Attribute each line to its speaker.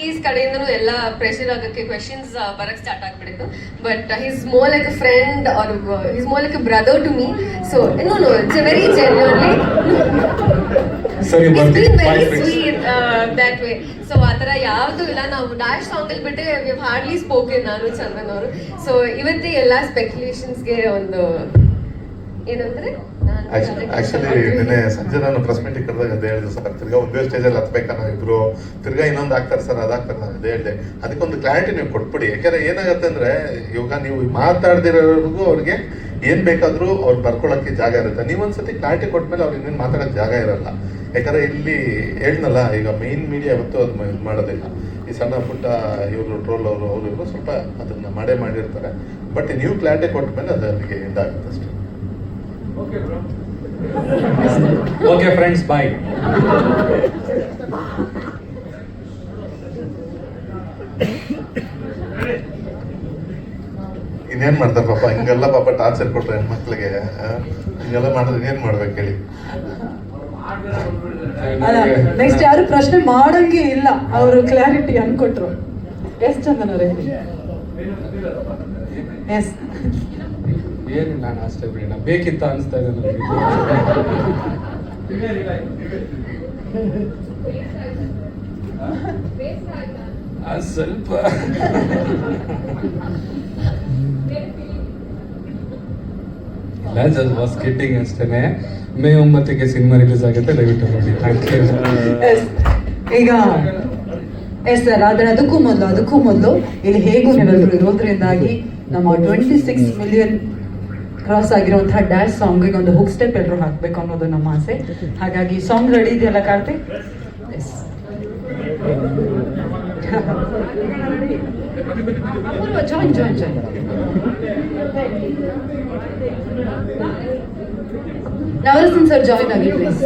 Speaker 1: Is ಕಡೆಯಿಂದನು ಎಲ್ಲ pressure ಆಗಕ್ಕೆ questions ಬರಕ್ ಸ್ಟಾರ್ಟ್ ಆಗ್ಬಿಟ್ಟಿತ್ತು but he's more like a friend or he's more like a brother to me
Speaker 2: so
Speaker 1: no
Speaker 2: no
Speaker 1: it's
Speaker 2: very
Speaker 1: genuinely
Speaker 2: very
Speaker 1: sweet that way so ಆ ಥರ ಯಾವುದು ಇಲ್ಲ. ನಾವು dash song ಅಲ್ಲಿ ಬಿಟ್ಟರೆ ವಿ ಹಾರ್ಡ್ಲಿ ಸ್ಪೋಕನ್ ನಾನು ಚಂದನ್ ಅವರು. ಸೊ ಇವತ್ತೇ ಎಲ್ಲ ಸ್ಪೆಕ್ಯುಲೇಷನ್ಸ್ಗೆ ಒಂದು
Speaker 3: ಆಕ್ಚುಲಿ ನಿನ್ನೆ ಸಂಜೆ ನಾನು ಪ್ರೆಸ್ ಮೀಟಿಂಗ್ ಕರೆದಾಗ ಅದೇ ಹೇಳಿದೆ ಸರ್. ತಿರ್ಗಾ ಒಂದೇ ಸ್ಟೇಜಲ್ಲಿ ಹತ್ಬೇಕನ್ನ ಇಬ್ರು ತಿರ್ಗಾ ಇನ್ನೊಂದು ಆಗ್ತಾರೆ ಸರ್ ಅದಾಗ್ತಾರೆ ನಾನು ಅದೇ ಹೇಳಿದೆ. ಅದಕ್ಕೊಂದು ಕ್ಲಾರಿಟಿ ನೀವು ಕೊಟ್ಬಿಡಿ. ಯಾಕಂದ್ರೆ ಏನಾಗುತ್ತೆ ಅಂದ್ರೆ ಇವಾಗ ನೀವು ಮಾತಾಡ್ದಿರೋರ್ಗು ಅವ್ರಿಗೆ ಏನ್ ಬೇಕಾದ್ರೂ ಅವ್ರು ಬರ್ಕೊಳಕ್ಕೆ ಜಾಗ ಇರುತ್ತೆ. ನೀವೊಂದ್ಸತಿ ಕ್ಲಾರಿಟಿ ಕೊಟ್ಮೇಲೆ ಅವ್ರಿಗೆ ಇನ್ನೇನು ಮಾತಾಡೋಕೆ ಜಾಗ ಇರಲ್ಲ. ಯಾಕಂದ್ರೆ ಇಲ್ಲಿ ಹೇಳ್ನಲ್ಲ ಈಗ ಮೇನ್ ಮೀಡಿಯಾ ಯಾವತ್ತೂ ಅದು ಇದು ಮಾಡೋದಿಲ್ಲ. ಈ ಸಣ್ಣ ಪುಟ್ಟ ಇವರು ಟ್ರೋಲ್ ಅವರು ಅವರು ಇವರು ಸ್ವಲ್ಪ ಅದನ್ನ ಮಾಡೇ ಮಾಡಿರ್ತಾರೆ. ಬಟ್ ನೀವು ಕ್ಲಾರಿಟಿ ಕೊಟ್ಟ ಮೇಲೆ ಅದು ಅಲ್ಲಿಗೆ ಇದಾಗುತ್ತೆ ಅಷ್ಟೇ.
Speaker 2: ಓಕೆ ಫ್ರೆಂಡ್ಸ್ ಬಾಯ್
Speaker 3: ಇನ್ನೇನ್ ಮಾಡ್ತಾರೆ ಪಾಪ? ಹಿಂಗೆಲ್ಲ ಪಾಪ ಟಾರ್ಚರ್ ಕೊಟ್ರೆ ಹೆಣ್ಮಕ್ಳಿಗೆ ಆ? ಹಿಂಗೆಲ್ಲ ಮಾಡಿದ್ರೆ ಇನ್ನೇನ್ ಮಾಡ್ಬೇಕು ಹೇಳಿ?
Speaker 4: ನೆಕ್ಸ್ಟ್ ಯಾರು ಪ್ರಶ್ನೆ ಮಾಡಂಗೆ ಇಲ್ಲ. ಅವರು ಕ್ಲಾರಿಟಿ ಅನ್ಕೊಟ್ರು ಎಸ್ ಚಂದನ ಎಸ್
Speaker 2: ಏನಿಲ್ಲ ನಾನು ಅಷ್ಟೇ ಬಿಡೋಣ. ಬೇಕಿತ್ತ ಅನಿಸ್ತಾ ಇದೆ ನನಗೆ ಸ್ವಲ್ಪ. ಇಲ್ಲ ವಾಸ್ ಅಷ್ಟೇನೆ. ಮೇ ಒಂಬತ್ತಕ್ಕೆ ಸಿನಿಮಾ ರಿಲೀಸ್ ಆಗುತ್ತೆ, ದಯವಿಟ್ಟು ನೋಡಿ.
Speaker 4: ಈಗ ಎಸ್ ಸರ್ ಆದರೆ ಅದಕ್ಕೂ ಮೊದಲು ಅದಕ್ಕೂ ಮೊದಲು ಇಲ್ಲಿ ಹೇಗೂ ನೀವೆಲ್ಲರೂ ಇರೋದ್ರಿಂದಾಗಿ ನಮ್ಮ ಟ್ವೆಂಟಿ ಸಿಕ್ಸ್ ಮಿಲಿಯನ್ ಕ್ರಾಸ್ ಆಗಿರುವಂತಹ ಡ್ಯಾಶ್ ಸಾಂಗಿಗೆ ಒಂದು ಹುಕ್ ಸ್ಟೆಪ್ ಎಲ್ಲರೂ ಹಾಕ್ಬೇಕು ಅನ್ನೋದು ನಮ್ಮ ಆಸೆ ಹಾಗಾಗಿ ಸಾಂಗ್ ರೆಡಿ ಇದೆಯಲ್ಲ Karthik yes join join join Navarasan sir join ಆಗಿ ಪ್ಲೀಸ್